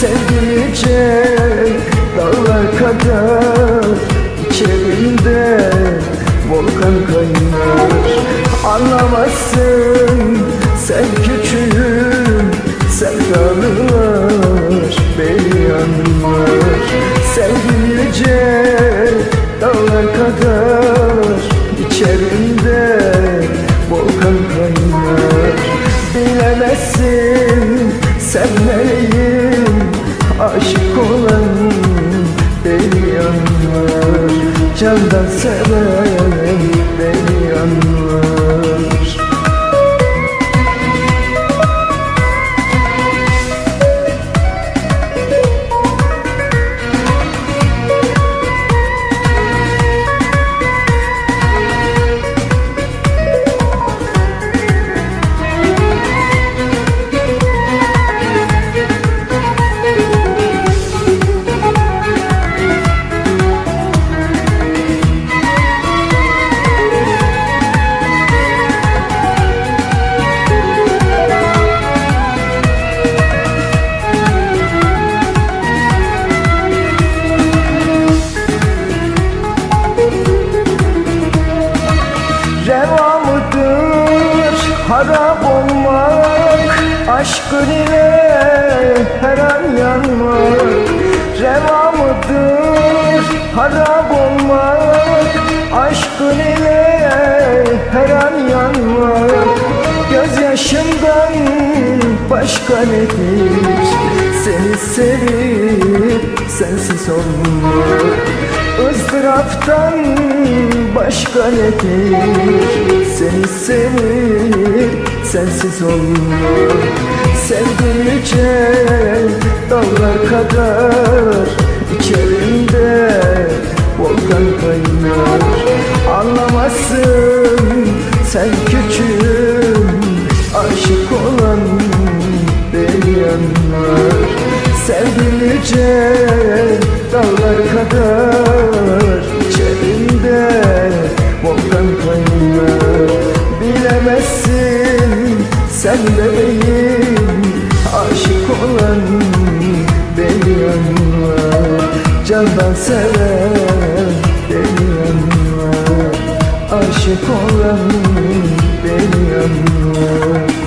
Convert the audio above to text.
Sevdirecek dağlar kadar içerimde volkan kaynar. Anlamazsın sen küçüğüm Sevdalılar beni yanlar Sevdice dağlar kadar içerimde aşık olan beni yanlar Candan seven Reva mıdır harap olmak Aşkın ile her an yanmak Reva mıdır harap olmak Aşkın ile her an yanmak Gözyaşımdan başka nedir Seni sevip sensiz olmak ızdıraptan başka nedir Seni sevip sensiz olmak Sevdiğince dağlar kadar. İçerimde volkan kaynar. Anlamazsın sen küçüğüm aşık olan beni yanlar Sevdiğince dağlar kadar seve beni anla Aşık olan beni anla